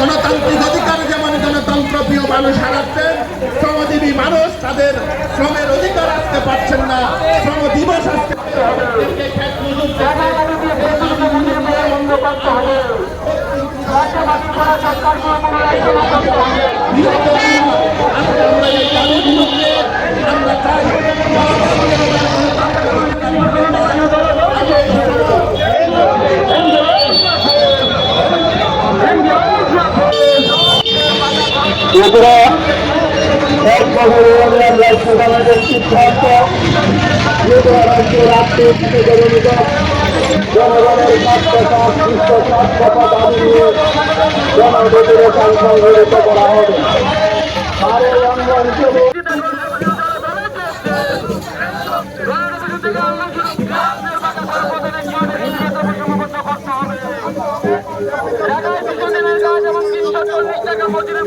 গণতান্ত্রিক অধিকার যেমন গণতন্ত্র প্রিয় মানুষ হারাচ্ছেন, শ্রমজীবী মানুষ তাদের শ্রমের অধিকার আসতে পারছেন না, শ্রম দিবস আসতে সিদ্ধান্ত জনগণের স্বাস্থ্যতা সুস্থ স্বাস্থ্যতা দাবি নিয়ে জনপ্রতিরোধ সংগঠিত করা হবে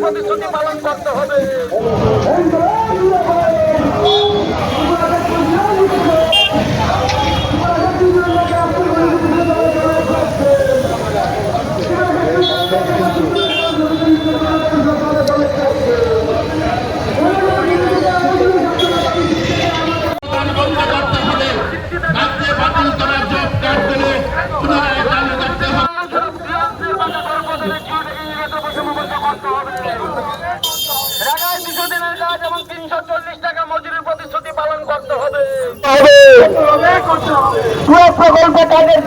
প্রতিশ্রুতি পালন করতে হবে প্রদান বন্ধ করতে হবে রাজ্যে বাতিল করা জব কার্ড দিলে পুনরায় চালু করতে হবে ঢাকায় দুশো দিনের কাজ এবং চল্লিশ টাকা মজুরির প্রতিশ্রুতি পালন করতে হবে। প্রকল্পে তাদের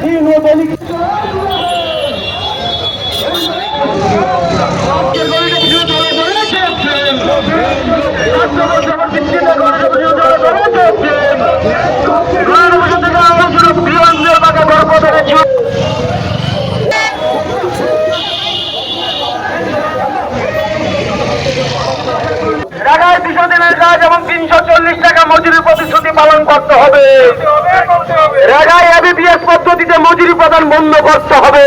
ঢাকায় দুশো দিনের কাজ এবং তিনশো চল্লিশ টাকা মজুরি প্রতিশ্রুতি পালন করতে হবে। ঢাকায় এবিপিএস পদ্ধতিতে মজুরি প্রদান বন্ধ করতে হবে।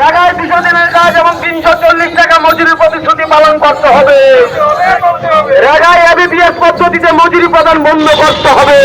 ঢাকায় দিনের কাজ এবং তিনশো চল্লিশ টাকা মজুরি প্রতিশ্রুতি পালন করতে হবে। ঢাকায় এবিপিএস পদ্ধতিতে মজুরি প্রদান বন্ধ করতে হবে।